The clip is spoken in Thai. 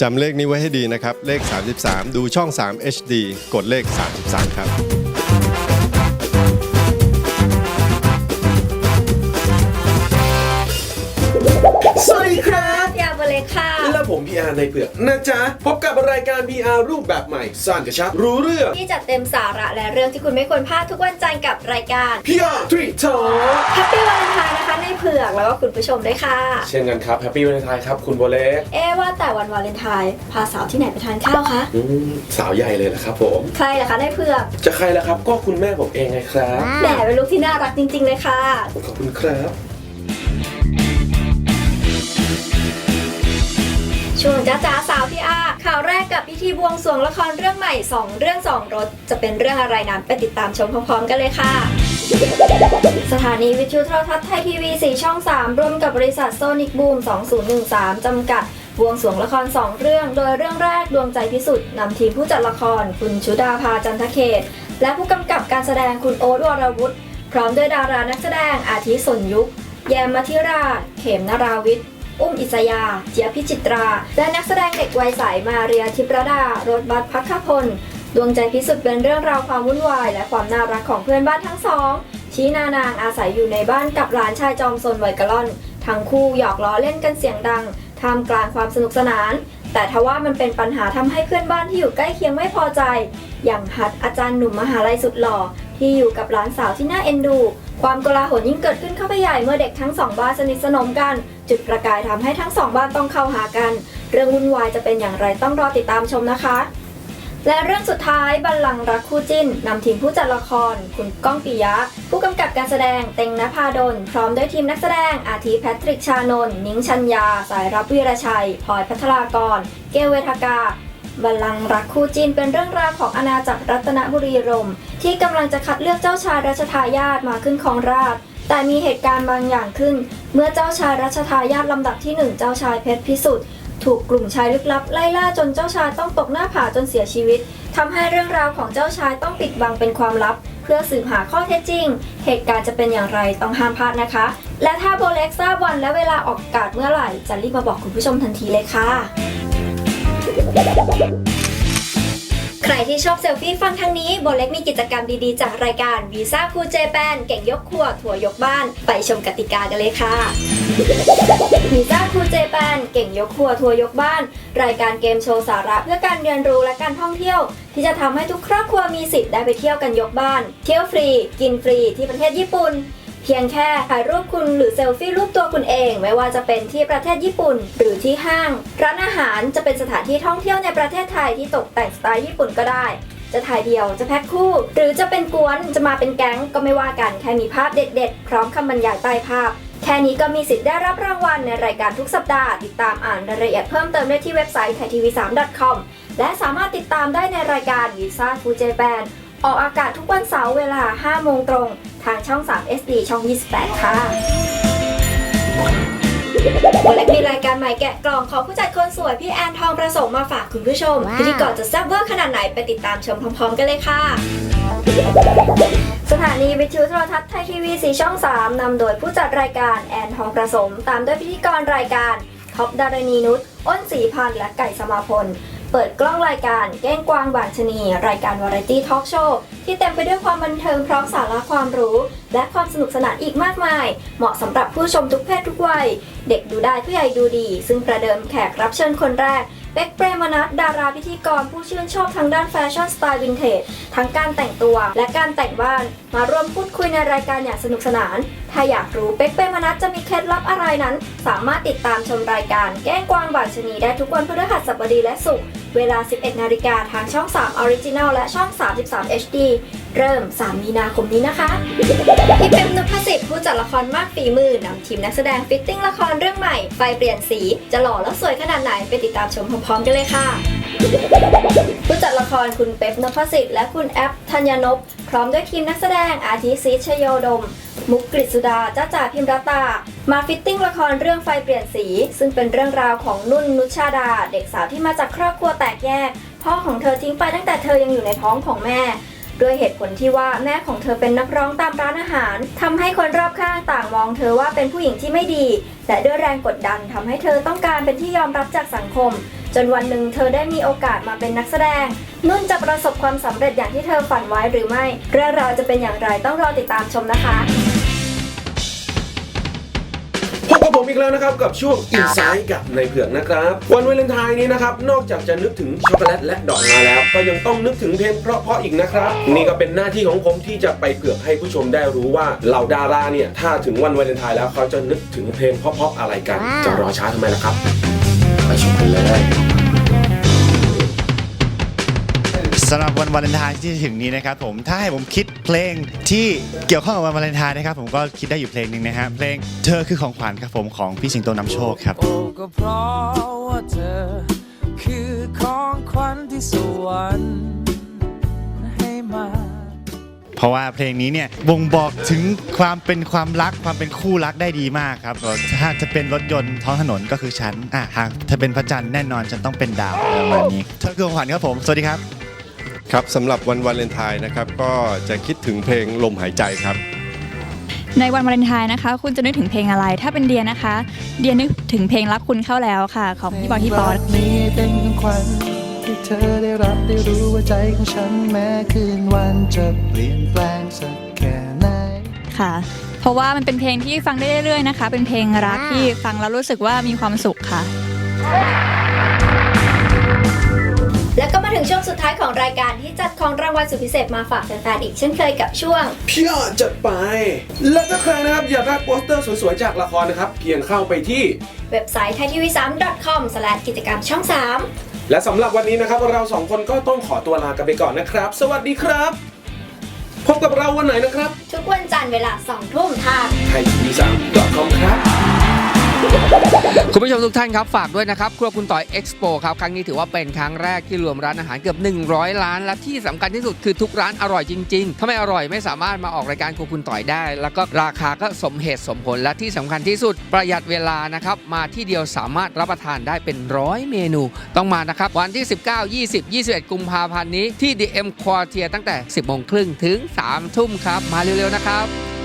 จำเลขนี้ไว้ให้ดีนะครับ เลข 33 ดูช่อง 3 HD กดเลข 33 ครับ ผมพีอาร์ในเผือกนะจ๊ะ พบกับรายการ PR รูปแบบใหม่สั้นกระชับรู้เรื่อง ที่จัดเต็มสาระและเรื่องที่คุณไม่ควรพลาดทุกวันจันทร์กับรายการ PR ทรีทอแฮปปี้วาเลนไทน์นะคะในเผือกแล้วก็คุณผู้ชมด้วยค่ะ เช่นกันครับแฮปปี้วันไทน์ครับคุณโบเล็กเอ๊ะว่าแต่วันวาเลนไทน์พาสาวที่ไหนไปทานข้าวคะอืมสาวใหญ่เลยนะครับผมใครล่ะคะในเผือกจะใครล่ะครับ ก็คุณแม่ผมเองไงครับแหมเป็นลูกที่น่ารักจริง ๆ เลยค่ะขอบคุณครับ ช่วงจ้าจ้าสาวพี่อาข่าวแรกกับพิธีบวงสรวงละครเรื่องใหม่ 2 เรื่อง 2 รถ จะเป็นเรื่องอะไรนั้นไปติดตามชมพร้อมๆกันเลยค่ะ สถานีวิทยุโทรทัศน์ไทยทีวี 4 ช่อง 3 ร่วมกับบริษัทโซนิกบูม 2013 จำกัดบวงสรวงละคร 2 เรื่อง โดยเรื่องแรกดวงใจพิสุทธิ์นำทีมผู้จัดละคร คุณชุดาภาจันทเขต และผู้กำกับการแสดงคุณโอ๊ตวรวุฒิพร้อมด้วยดารานักแสดงอาทิสนยุค แยมมัธิรา เขมนาราวิทย์ อุ้มอิสยา เจียพิจิตรา และนักแสดงเด็กวัยใสมาเรียทิพรดา รถบัสพักขพล ดวงใจพิสุทธิ์เป็นเรื่องราวความวุ่นวาย และความน่ารักของเพื่อนบ้านทั้งสอง ชี้นานางอาศัยอยู่ในบ้านกับหลานชายจอมซนไวกะล่อน ทั้งคู่หยอกล้อเล่นกันเสียงดังท่ามกลางความสนุกสนาน แต่ทว่ามันเป็นปัญหาทำให้เพื่อนบ้านที่อยู่ใกล้เคียงไม่พอใจ อย่างฮัดอาจารย์หนุ่มมหาลัยสุดหล่อ ที่อยู่กับหลานสาวที่น่าเอ็นดู ความโกลาหลยิ่งเกิดขึ้นเข้าไปใหญ่เมื่อเด็กทั้งสองบ้านสนิทสนมกัน จุดประกายทำให้ทั้งสองบ้านต้องเข้าหากัน เรื่องวุ่นวายจะเป็นอย่างไรต้องรอติดตามชมนะคะ และเรื่องสุดท้ายบัลลังก์รักคู่จิ้นนำทีมผู้จัดละคร คุณก้องปิยะ ผู้กำกับการแสดงเต็งนภาดล พร้อมด้วยทีมนักแสดง อาทิแพทริกชานนท์นิ้งชัญญา สายรับวีรชัยพลอยพัทรากร เกเวทากาบัลลังก์รักคู่จิ้นเป็นเรื่องราวของอาณาจักรรัตนบุรีรม ที่กำลังจะคัดเลือกเจ้าชายรัชทายาทมาขึ้นครองราช แต่มีเหตุการณ์บางอย่างขึ้น เมื่อเจ้าชายรัชทายาทลำดับที่หนึ่งเจ้าชายเพชรพิสุทธิ์ถูกกลุ่มชายลึกลับไล่ล่าจนเจ้าชายต้องตกหน้าผาจนเสียชีวิตทำให้เรื่องราวของเจ้าชายต้องปิดบังเป็นความลับ เพื่อสืบหาข้อเท็จจริง เหตุการณ์จะเป็นอย่างไรต้องห้ามพลาดนะคะ และถ้าโบเล็กทราบวันและเวลาออกอากาศเมื่อไหร่จะรีบมาบอกคุณผู้ชมทันทีเลยค่ะ ใครที่ชอบเซลฟี่ฟังทางนี้โบเล็กมีกิจกรรมดีๆ จากรายการวีซ่าคูเจแปนเก่งยกครัวถั่วยกบ้าน ไปชมกติกากันเลยค่ะวีซ่าคูเจแปนเก่งยกครัวถั่วยกบ้าน รายการเกมโชว์สาระเพื่อการเรียนรู้และการท่องเที่ยว ที่จะทำให้ทุกครอบครัวมีสิทธิ์ได้ไปเที่ยวกันยกบ้าน เที่ยวฟรี กินฟรีที่ประเทศญี่ปุ่น เพียงแค่ถ่ายรูปคุณหรือเซลฟี่รูปตัวคุณเอง ไม่ว่าจะเป็นที่ประเทศญี่ปุ่น หรือที่ห้าง ร้านอาหารจะเป็นสถานที่ท่องเที่ยวในประเทศไทยที่ตกแต่งสไตล์ญี่ปุ่นก็ได้ จะถ่ายเดียวจะแพ็คคู่ หรือจะเป็นกวนจะมาเป็นแก๊งก็ไม่ว่ากันแค่มีภาพเด็ดๆ พร้อมคำบรรยายใต้ภาพแค่นี้ก็มีสิทธิ์ได้รับรางวัลในรายการทุกสัปดาห์ติดตามอ่านรายละเอียดเพิ่มเติมได้ที่เว็บไซต์ thaitv3.com และสามารถติดตามได้ในรายการวีซ่าฟูเจแปนออกอากาศทุกวันเสาร์เวลา 5 โมงตรง ทางช่อง 3 SD ช่อง 28 ค่ะวันเล็กมีรายการใหม่แกะกล่องของผู้จัดคนสวยพี่แอนทองประสมมาฝากคุณผู้ชม พิธีกรจะแซ่บเวอร์ขนาดไหนไปติดตามชมพร้อมๆ กันเลยค่ะ สถานีวิทยุโทรทัศน์ไทยทีวีสีช่อง 3 นำโดยผู้จัดรายการแอนทองประสม ตามด้วยพิธีกรรายการท็อปดารณีนุชอ้นสีพันธ์และไก่สมาพล เปิดกล้องรายการแก้งกวางบานชนี รายการวาไรตี้ทอล์กโชว์ที่เต็มไปด้วยความบันเทิงพร้อมสาระความรู้ และความสนุกสนานอีกมากมาย เหมาะสำหรับผู้ชมทุกเพศทุกวัย เด็กดูได้ผู้ใหญ่ดูดี ซึ่งประเดิมแขกรับเชิญคนแรกเป็กเปรมนัทดาราพิธีกรผู้ชื่นชอบทางด้านแฟชั่นสไตล์วินเทจทั้งการแต่งตัว และการแต่งบ้านมาร่วมพูดคุยในรายการอย่างสนุกสนาน ถ้าอยากรู้เป็กเปรมนัทจะมีเคล็ดลับอะไรนั้น สามารถติดตามชมรายการแก้งกวางบาชนีได้ทุกวันพฤหัสบดีและศุกร์ เวลา 11 นาฬิกาทางช่อง 3 Original และช่อง 33 HD เริ่ม 3 มีนาคมนี้นะคะ พี่เป๊มนุพสิทธิ์ผู้จัดละครมากฝีมือนำทีมนักแสดงฟิตติ้งละครเรื่องใหม่ ไฟเปลี่ยนสี จะหล่อและสวยขนาดไหนไปติดตามชมพร้อมๆกันเลยค่ะ ผู้จัดละครคุณเป๊ปนพสิทธิ์และคุณแอปธัญญนพพร้อมด้วยทีมนักแสดงอาทิซีชโยดม มุกกฤษสุดาจ้าจ่าพิมรตา มาฟิตติ้งละครเรื่องไฟเปลี่ยนสี ซึ่งเป็นเรื่องราวของนุ่นนุชาดา เด็กสาวที่มาจากครอบครัวแตกแยก พ่อของเธอทิ้งไปตั้งแต่เธอยังอยู่ในท้องของแม่ด้วยเหตุผลที่ว่าแม่ของเธอเป็นนักร้องตามร้านอาหารทำให้คนรอบข้างต่างมองเธอว่าเป็นผู้หญิงที่ไม่ดี และด้วยแรงกดดันทำให้เธอต้องการเป็นที่ยอมรับจากสังคม จนวันหนึ่งเธอได้มีโอกาสมาเป็นนักแสดง นุ่นจะประสบความสำเร็จอย่างที่เธอฝันไว้หรือไม่ เรื่องราวจะเป็นอย่างไรต้องรอติดตามชมนะคะ ผมอีกแล้วนะครับ กับช่วง Insight กับในเผือกนะครับ วันวาเลนไทน์นี้นะครับ นอกจากจะนึกถึงช็อกโกแลตและดอกไม้แล้ว ก็ยังต้องนึกถึงเพลงเพราะๆอีกนะครับ นี่ก็เป็นหน้าที่ของผมที่จะไปเผือกให้ผู้ชมได้รู้ว่าเหล่าดาราเนี่ยถ้าถึงวันวาเลนไทน์แล้วเขาจะนึกถึงเพลงเพราะๆอะไรกัน จะรอช้าทำไมล่ะครับ ไปชมกันเลย สำหรับวันวาเลนไทน์ที่จะถึงนี้นะครับผมถ้าให้ผมคิดเพลงที่เกี่ยวข้องกับวันวาเลนไทน์นะครับผมก็คิดได้อยู่เพลงหนึ่งนะฮะเพลงเธอคือของขวัญครับผมของพี่สิงโตนำโชคครับ โอ้ก็เพราะว่าเธอ คือของขวัญที่สวรรค์ให้มา เพราะว่าเพลงนี้เนี่ยบ่งบอกถึงความเป็นความรักความเป็นคู่รักได้ดีมากครับถ้าจะเป็นรถยนต์ท้องถนนก็คือฉันอะหากถ้าเป็นพระจันทร์แน่นอนฉันต้องเป็นดาวประมาณนี้เธอคือของขวัญครับผมสวัสดีครับ ครับสำหรับวันวาเลนไทน์นะครับก็จะคิดถึงเพลงลมหายใจครับ ในวันวาเลนไทน์นะคะ คุณจะนึกถึงเพลงอะไร ถ้าเป็นเดียนะคะ เดียนึกถึงเพลงรักคุณเข้าแล้วค่ะ ของพี่บอยที่บอสรักนี้เป็นของขวัญที่เธอได้รับได้รู้ว่าใจของฉันแม้คืนวันจะเปลี่ยนแปลงสักแค่ไหนค่ะเพราะว่ามันเป็นเพลงที่ฟังได้เรื่อยๆนะคะ เป็นเพลงรักที่ฟังแล้วรู้สึกว่ามีความสุขค่ะ สุดท้ายของรายการที่จัดของรางวัลสุดพิเศษมาฝากแฟนๆอีกเช่นเคยกับช่วง พี่อาจัดไป และถ้าใครนะครับอยากได้โปสเตอร์สวยๆจากละครนะครับ เพียงเข้าไปที่ เว็บไซต์ thaitv3.com กิจกรรมช่อง 3 และสำหรับวันนี้นะครับเราสองคนก็ต้องขอตัวลากันไปก่อนนะครับ สวัสดีครับ พบกับเราวันไหนนะครับ ทุกวันจันทร์เวลา2ทุ่มทาง ไทยทีวีสาม .com ครับ คุณผู้ชมทุกท่านครับ ฝากด้วยนะครับ ครัวคุณต่อยเอ็กซ์โปครับ ครั้งนี้ถือว่าเป็นครั้งแรกที่รวมร้านอาหารเกือบ 100 ร้าน และที่สำคัญที่สุดคือทุกร้านอร่อยจริง ๆ ถ้าไม่อร่อยไม่สามารถมาออกรายการครัวคุณต่อยได้ แล้วก็ราคาก็สมเหตุสมผล และที่สำคัญที่สุดประหยัดเวลานะครับ มาที่เดียวสามารถรับประทานได้เป็นร้อยเมนู ต้องมานะครับ วันที่ 19 20 21 กุมภาพันธ์นี้ที่ DM Quartier ตั้งแต่ 10โมงครึ่งถึง 3 ทุ่มครับ มาเร็วๆนะครับ